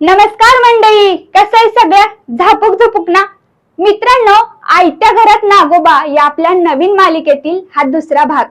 नमस्कार मंडळी कसं आहे सगळं झापूक झुपूक ना? मित्रांनो आयत्या घरात नागोबा या आपल्या नवीन मालिकेतील हा दुसरा भाग.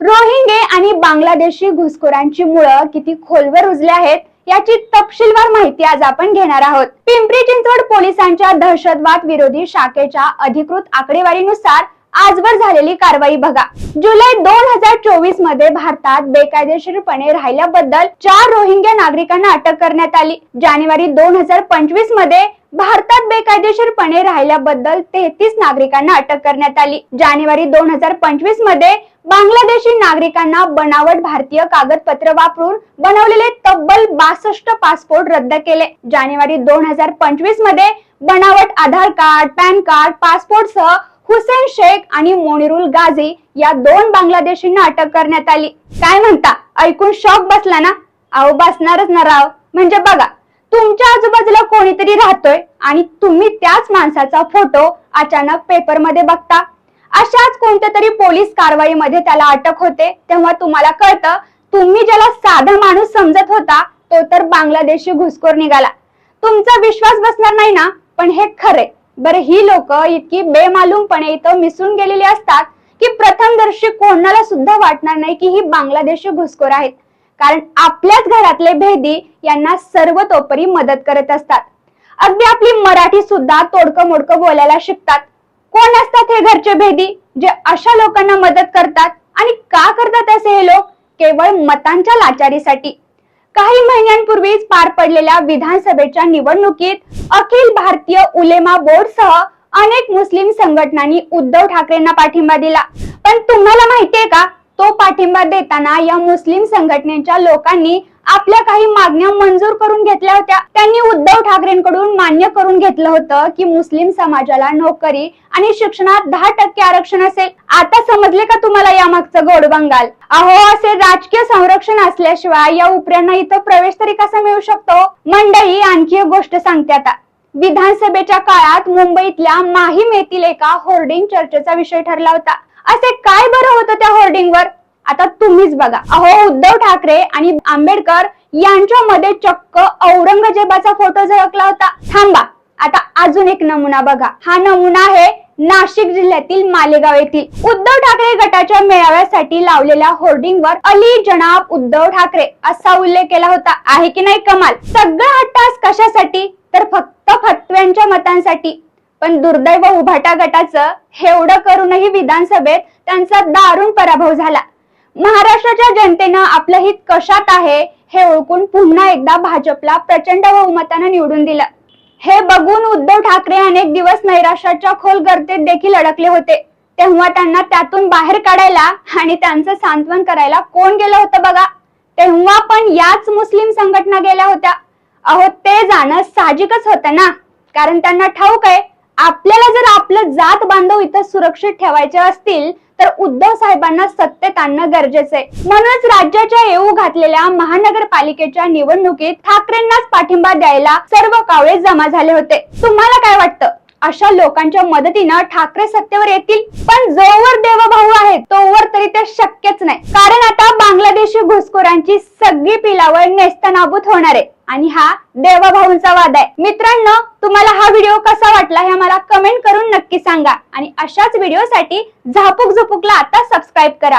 रोहिंगे आणि बांगलादेशी घुसखोरांची मुळं किती खोलवर रुजले आहेत याची तपशीलवार माहिती आज आपण घेणार आहोत. पिंपरी चिंचवड पोलिसांच्या दहशतवाद विरोधी शाखेच्या अधिकृत आकडेवारीनुसार आजवर झालेली कारवाई बघा. जुलै दोन हजार चोवीसमध्ये भारतात बेकायदेशीरपणे राहिल्याबद्दल चार रोहिंग्या नागरिकांना अटक करण्यात आली. जानेवारी दोन हजार पंचवीसमध्ये भारतात बेकायदेशीरपणे राहिल्याबद्दल तेहतीस नागरिकांना अटक करण्यात आली. जानेवारी दोन हजार पंचवीसमध्ये बांगलादेशी नागरिकांना बनावट भारतीय कागदपत्र वापरून बनवलेले तब्बल बासष्ट पासपोर्ट रद्द केले. जानेवारी दोन हजार पंचवीसमध्ये बनावट Aadhaar card PAN card passport सह हुसेन शेख आणि मोनिरुल गाझी या दोन बांगलादेशींना अटक करण्यात आली. काय म्हणता? ऐकून शॉक बसला ना? अहो बसणारच ना राव. म्हणजे बघा तुमच्या आजूबाजूला कोणीतरी राहतोय आणि तुम्ही त्याच माणसाचा फोटो अचानक पेपरमध्ये बघता. अशाच कोणत्या तरी पोलीस कारवाईमध्ये त्याला अटक होते. तेव्हा तुम्हाला कळतं तुम्ही ज्याला साधा माणूस समजत होता तो तर बांगलादेशी घुसखोर निघाला. तुमचा विश्वास बसणार नाही ना? पण हे खरे बरं ही लोक इतकी बेमालूमपणे इथं मिसळून गेलेली असतात की प्रथमदर्शी कोणाला सुद्धा वाटणार नाही की ही बांगलादेशी घुसखोर आहेत. कारण आपल्याच घरातले भेदी यांना सर्वतोपरी मदत करत असतात. अगदी आपली मराठी सुद्धा तोडकं मोडकं बोलायला शिकतात. कोण असतात हे घरचे भेदी जे अशा लोकांना मदत करतात? आणि का करतात असे हे लोक? केवळ मतांच्या लाचारीसाठी. काही महिन्यांपूर्वीच पार पडलेल्या विधानसभेच्या निवडणुकीत अखिल भारतीय उलेमा बोर्डसह अनेक मुस्लिम संघटनांनी उद्धव ठाकरेंना पाठिंबा दिला. पण तुम्हाला माहितीये का तो पाठिंबा देताना या मुस्लिम संघटनेच्या लोकांनी आपल्या काही मागण्या मंजूर करून घेतल्या होत्या. त्यांनी उद्धव ठाकरेंकडून मान्य करून घेतलं होतं की मुस्लिम समाजाला नोकरी आणि शिक्षणात दहा टक्के आरक्षण असेल. आता समजले का तुम्हाला यामागचं गोड बंगाल? अहो असे राजकीय संरक्षण असल्याशिवाय या उपऱ्यांना इथं प्रवेश तरी कसा मिळू शकतो? मंडळी आणखी एक गोष्ट सांगते आता. विधानसभेच्या काळात मुंबईतल्या माहीम येथील एका होर्डिंग चर्चेचा विषय ठरला होता. असे काय बरं होतं त्या होर्डिंगवर? आता तुम्हीच बघा. अहो उद्धव ठाकरे आणि आंबेडकर यांच्यामध्ये चक्क औरंगजेबाचा फोटो झळकला होता. थांबा. आता अजून एक नमुना बघा. हा नमुना आहे नाशिक जिल्ह्यातील मालेगाव येथील. उद्धव ठाकरे गटाच्या मेळाव्यासाठी लावलेल्या होर्डिंगवर अली जनाब उद्धव ठाकरे असा उल्लेख केला होता. आहे की नाही कमाल? सगळा हट्टास कशासाठी? तर फक्त फतव्यांच्या मतांसाठी. पण दुर्दैव उभाटा गटाचं एवढं करूनही विधानसभेत त्यांचा दारुण पराभव झाला. महाराष्ट्राच्या जनतेनं आपलं हित कशात आहे हे ओळखून पुन्हा एकदा भाजपला प्रचंड बहुमतानं निवडून दिलं. हे बघून उद्धव ठाकरे अनेक दिवस नैराश्याच्या खोल गर्दीत देखील अडकले होते. तेव्हा त्यांना त्यातून बाहेर काढायला आणि त्यांचं सांत्वन करायला कोण गेलं होतं बघा. तेव्हा पण याच मुस्लिम संघटना गेल्या होत्या. अहो ते जाणं साहजिकच होतं ना. कारण त्यांना ठाऊक आहे आपल्याला जर आपलं जात बांधव इथं सुरक्षित ठेवायचे असतील तर उद्धव साहेबांना सत्तेत आणणं गरजेचं आहे. म्हणूनच राज्याच्या येऊ घातलेल्या महानगरपालिकेच्या निवडणुकीत ठाकरेंनाच पाठिंबा द्यायला सर्व कावळे जमा झाले होते. तुम्हाला काय वाटतं? अशा लोकांच्या मदतीनं ठाकरे सत्तेवर येतील? पण जोवर देवभाऊ आहेत तोवर तरी ते शक्यच नाही. कारण आता बांगलादेशी घुसखोरांची सगळी पिलावळ नेस्तनाबूत होणार आहे. आणि हा देवभाऊंचा वाद आहे. मित्रांनो तुम्हाला हा व्हिडिओ कसा वाटला हे मला कमेंट करून नक्की सांगा. आणि अशाच व्हिडिओसाठी झापूक झुपूकला आता सबस्क्राईब करा.